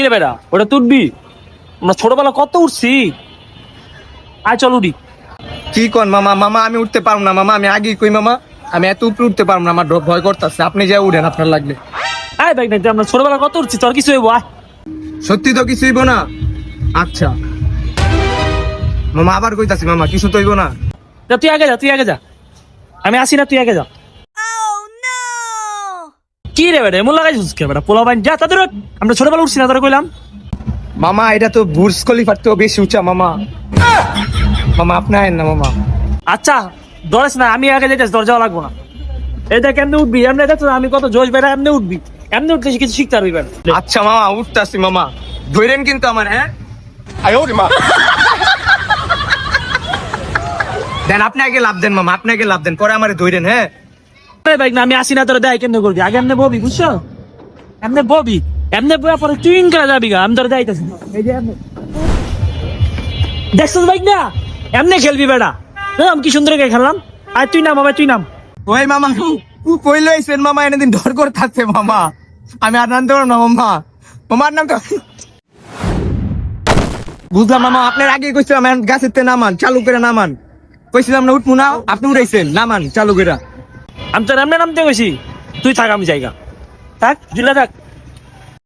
কি রে বেটা ওটা তুলবি আমরা ছোটবেলা কত উঠছি? আয় চল উঠি। কি কন মামা? মামা আমি উঠতে পারব না মামা আমি আগে কই মামা আমি এত উপরে উঠতে পারব না আমার ভয় করতেছে। আপনি যা উঠেন আপনার লাগলে আয় বাইক নাই আমরা ছোটবেলা কত উঠছি তোর কিছু হইব আয়। সত্যি তো কিছু হইব না? আচ্ছা। মামা আবার কইতাছি মামা কিছু তো হইব না। তুই আগে যা তুই আগে যা। আমি আসি না তুই আগে যা। কি রে বেটা এমন লাগাইছিস কে বেটা? পোলা বাইন যা তাদের আমরা ছোটবেলা উঠছি না তোরা কইলাম। মামা এটা তো বুর্জ খলিফার তো বেশি উঁচা মামা। মামা আপনি না মামা। আচ্ছা ধরেস না আমি আগে যাইতেছি দরজা লাগবো না। এটা কেমনে উঠবি? এমনি দেখছ আমি কত জোশ বেড়া এমনি উঠবি? এমনি উঠলে কিছু শিখতে পারবি বেটা। আচ্ছা মামা উঠতাছি মামা। ধরেন কিন্তু আমার হ্যাঁ? দেন আপনি আগে লাভ দেন মামা আপনি আগে লাভ দেন পরে আমারে ধরেন হ্যাঁ? বাইক না আমি আসি না তোরা দেয় কেমনে করবি? আগে এমনি ববি বুঝছ? এমনি ববি এমনি বয়া পরে করে যাবি গা আমি তোরা দেয়তেছি এই যে এমনি। দেখছিস বাইক না? এমনি খেলবি বেটা দেখলাম কি সুন্দর করে খেললাম? আর তুই নাম বাবা তুই নাম। ওই মামা কইলো মামা এনেদিন ডর করে থাকছে মামা। আমি আর নাম দেবো না মামা মামার নাম তো বুঝলাম মামা আপনার আগে কইছিলাম গাছের তে নামান চালু করে নামান। কইছিলাম না উঠবো না আপনি উঠাইছেন নামান চালু করে আমি তো এমনি নামতে গেছি তুই থাক আমি জায়গা থাক জুলে থাক।